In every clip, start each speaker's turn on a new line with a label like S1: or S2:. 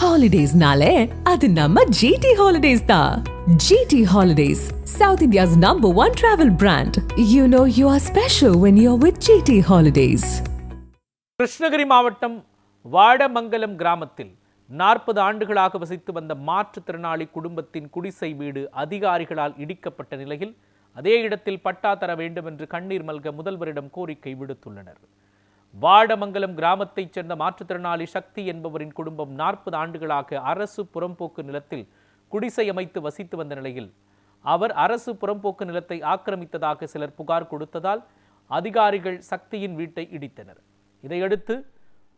S1: ஹாலிடேஸ்னாலே அது நம்ம ஜிடி ஹாலிடேஸ் தான் GT Holidays South India's number one travel brand you know you are special when you are with GT Holidays
S2: Krishnagiri மாவட்டம் வாடமங்கலம் கிராமத்தில் நாற்பது ஆண்டுகளாக வசித்து வந்த மாற்றுத்திறனாளி குடும்பத்தின் குடிசை வீடு அதிகாரிகளால் இடிக்கப்பட்ட நிலையில் அதே இடத்தில் பட்டா தர வேண்டும் என்று கண்ணீர் மல்க முதல்வரிடம் கோரிக்கை விடுத்துள்ளனர். வாடமங்கலம் கிராமத்தைச் சேர்ந்த மாற்றுத்திறனாளி சக்தி என்பவரின் குடும்பம் நாற்பது ஆண்டுகளாக அரசு புறம்போக்கு நிலத்தில் குடிசை அமைத்து வசித்து வந்த நிலையில் அவர் அரசு புறம்போக்கு நிலத்தை ஆக்கிரமித்ததாக சிலர் புகார் கொடுத்ததால் அதிகாரிகள் சக்தியின் வீட்டை இடித்தனர். இதையடுத்து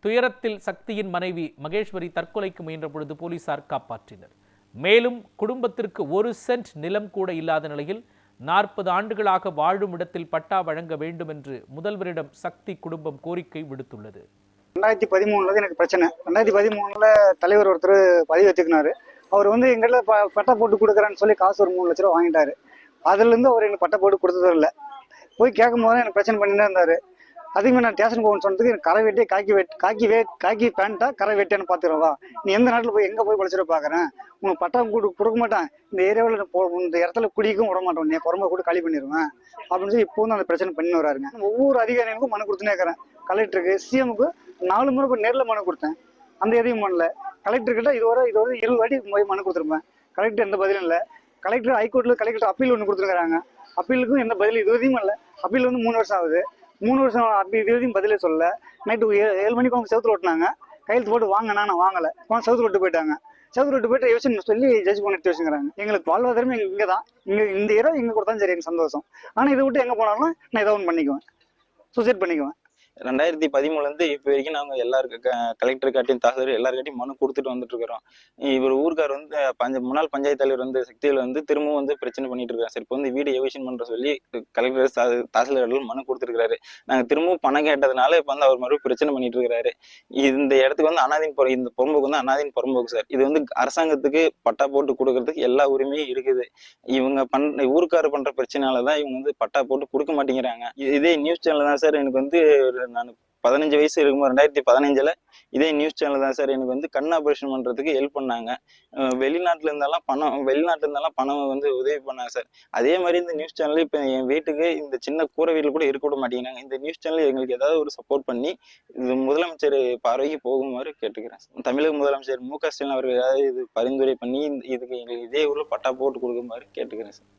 S2: துயரத்தில் சக்தியின் மனைவி மகேஸ்வரி தற்கொலைக்கு முயன்ற பொழுது போலீசார் காப்பாற்றினர். மேலும் குடும்பத்திற்கு ஒரு சென்ட் நிலம் கூட இல்லாத நிலையில் நாற்பது ஆண்டுகளாக வாழும் இடத்தில் பட்டா வழங்க வேண்டும் என்று முதல்வரிடம் சக்தி குடும்பம் கோரிக்கை விடுத்துள்ளது.
S3: ரெண்டாயிரத்தி பதிமூணுல எனக்கு பிரச்சனை. ரெண்டாயிரத்தி பதிமூணுல தலைவர் ஒருத்தர் பதிவு வச்சுக்கினாரு. அவர் வந்து எங்கிட்ட ப பட்டா போட்டு கொடுக்குறேன்னு சொல்லி காசு ஒரு மூணு லட்ச ரூபா வாங்கிட்டாரு. அதுலேருந்து அவர் எனக்கு பட்டா போட்டு கொடுத்ததும் இல்லை. போய் கேட்கும் போது எனக்கு பிரச்சனை பண்ணிட்டே இருந்தாரு. அதுக்கு நான் ஸ்டேஷன் போகணும்னு சொன்னதுக்கு எனக்கு கரை வெட்டி காக்கி வெட் காக்கி வே காக்கி பேண்ட்டா கரை வெட்டியான்னு பார்த்துருவா நீ எந்த நாட்டில் போய் எங்கே போய் படிச்சிட பார்க்குறேன் உனக்கு பட்டா கூட கொடுக்க மாட்டேன். இந்த ஏரியாவில் போ இந்த இடத்துல குடிக்கும் விட மாட்டோம் நீ குறம்ப கூட காலி பண்ணிடுவேன் அப்படின்னு சொல்லி இப்போ வந்து அந்த பிரச்சனை பண்ணி வராருங்க. ஒவ்வொரு அதிகாரிகளுக்கும் மனு கொடுத்துனே இருக்கிறேன். கலெக்டருக்கு சிஎமுக்கு நாலு முறை போய் நேரில் மனு கொடுத்தேன். அந்த எதையும் பண்ணல. கலெக்டர்கிட்ட இதுவரை இதுவரை இருபது வாட்டி போய் மனு கொடுத்துருப்பேன். கலெக்டர் எந்த பதிலும் இல்லை. கலெக்டர் ஹைகோர்ட்டில் கலெக்டர் அப்பீல் ஒன்று கொடுத்துருக்காங்க அப்பீலுக்கும் எந்த பதிலும் இதுவரையும் இல்லை. அப்பீல் வந்து மூணு வருஷம் ஆகுது. மூணு வருஷம் அப்படி இதுவரையும் பதிலே சொல்லல. நைட்டு ஏழு மணிக்கு அவங்க செவுத்துல ஓட்டினாங்க கையெழுத்து போட்டு வாங்கினா நான் வாங்கலை. போனால் செவத்துல விட்டு போயிட்டாங்க. செவத்துல விட்டு போயிட்டு யோசனை சொல்லி ஜட்ஜ் பண்ணி வச்சுக்கிறாங்க. எங்களுக்கு வாழ்வாதாரமே இங்கே தான். இங்கே இந்த இடம் இங்கே கொடுத்தாலும் சரி எனக்கு சந்தோஷம். ஆனால் இதை விட்டு எங்கே போனாலும் நான் ஏதோ ஒன்று பண்ணிக்குவேன். சூசைட் பண்ணிக்குவேன்.
S4: ரெண்டாயிரத்தி பதிமூணுலேருந்து இப்போ வரைக்கும் நாங்கள் எல்லாருக்கு கலெக்டர் காட்டியும் தாசர் எல்லாருக்காட்டியும் மனு கொடுத்துட்டு வந்துட்டு இருக்கிறோம். இவர் ஊருக்கார் வந்து பஞ்ச முன்னாள் பஞ்சாயத்து தலைவர் வந்து சக்தியில் வந்து திரும்பவும் வந்து பிரச்சனை பண்ணிட்டு இருக்காரு. சார் இப்போ வந்து வீடு எவிஷன் பண்ணுற சொல்லி கலெக்டர் தாசில்தார்கள் மனு கொடுத்துருக்காரு நாங்கள் திரும்பவும் பணம் கேட்டதுனால இப்போ வந்து அவர் மறுபடியும் பிரச்சனை பண்ணிட்டு இருக்கிறாரு. இந்த இடத்துக்கு வந்து அனாதின் புற இந்த புறம்போக்கு வந்து அனாதின் புறம்போக்கு சார். இது வந்து அரசாங்கத்துக்கு பட்டா போட்டு கொடுக்கறதுக்கு எல்லா உரிமையும் இருக்குது. இவங்க பண் ஊருக்காரர் பண்ற பிரச்சனையால தான் இவங்க வந்து பட்டா போட்டு கொடுக்க மாட்டேங்கிறாங்க. இதே நியூஸ் சேனல் தான் சார். எனக்கு வந்து நான் பதினஞ்சு வயசு இருக்கும்போது ரெண்டாயிரத்தி பதினஞ்சில் இதே நியூஸ் சேனல் தான் சார். எனக்கு வந்து கண் ஆப்ரேஷன் பண்ணுறதுக்கு ஹெல்ப் பண்ணாங்க. வெளிநாட்டில் இருந்தாலும் பணம் வெளிநாட்டில் இருந்தாலும் பணம் வந்து உதவி பண்ணாங்க சார். அதே மாதிரி இந்த நியூஸ் சேனல் இப்போ என் வீட்டுக்கு இந்த சின்ன கூரை வீட்டில் கூட இருக்க விட மாட்டேங்கிறாங்க. இந்த நியூஸ் சேனல் எங்களுக்கு ஏதாவது ஒரு சப்போர்ட் பண்ணி இது முதலமைச்சர் பார்வைக்கு போகுமாறு கேட்டுக்கிறேன் சார். தமிழக முதலமைச்சர் மு க ஸ்டாலின் அவர்கள் ஏதாவது இது பரிந்துரை பண்ணி இதுக்கு எங்களுக்கு இதே ஊரில் பட்டா போட்டு கொடுக்குமாறு கேட்டுக்கிறேன் சார்.